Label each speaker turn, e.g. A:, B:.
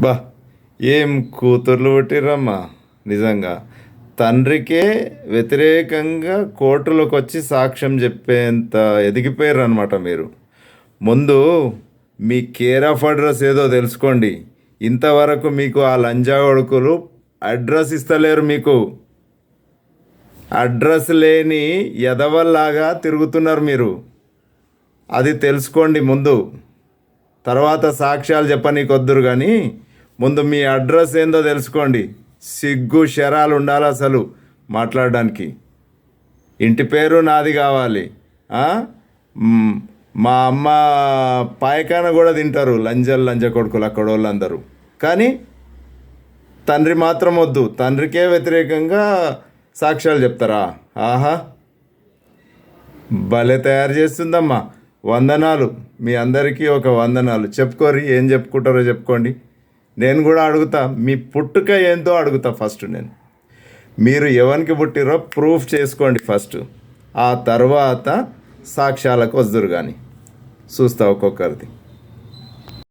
A: బా ఏం కూతుర్లు పుట్టిర్రమ్మా? నిజంగా. తండ్రికే వ్యతిరేకంగా కోర్టులోకి వచ్చి సాక్ష్యం చెప్పేంత ఎదిగిపోయారు అనమాట మీరు. ముందు మీ కేర్ ఆఫ్ అడ్రస్ ఏదో తెలుసుకోండి. ఇంతవరకు మీకు ఆ లంజా కొడుకులు అడ్రస్ ఇస్తలేరు మీకు. అడ్రస్ లేని ఎదవల్లాగా తిరుగుతున్నారు మీరు. అది తెలుసుకోండి ముందు. తర్వాత సాక్ష్యాలు చెప్పనీకొద్దురు కానీ ముందు మీ అడ్రస్ ఏందో తెలుసుకోండి. సిగ్గు శరాలు ఉండాలి అసలు మాట్లాడడానికి. ఇంటి పేరు నాది కావాలి. మా అమ్మ పాయకాన కూడా తింటారు. లంజలు లంజ కొడుకులు అక్కడ వాళ్ళందరూ కానీ తండ్రి మాత్రం వద్దు. తండ్రికే వ్యతిరేకంగా సాక్ష్యాలు చెప్తారా? ఆహా. భలే తయారు చేస్తుందమ్మా. వందనాలు. మీ అందరికీ ఒక వందనాలు. చెప్పుకోరి ఏం చెప్పుకుంటారో చెప్పుకోండి. నేను కూడా అడుగుతా మీ పుట్టుక ఏందో అడుగుతా ఫస్ట్ నేను. మీరు ఎవరికి పుట్టిరో ప్రూఫ్ చేసుకోండి ఫస్ట్. ఆ తర్వాత సాక్ష్యాలకు వద్దురు కానీ చూస్తా ఒక్కొక్కరిది.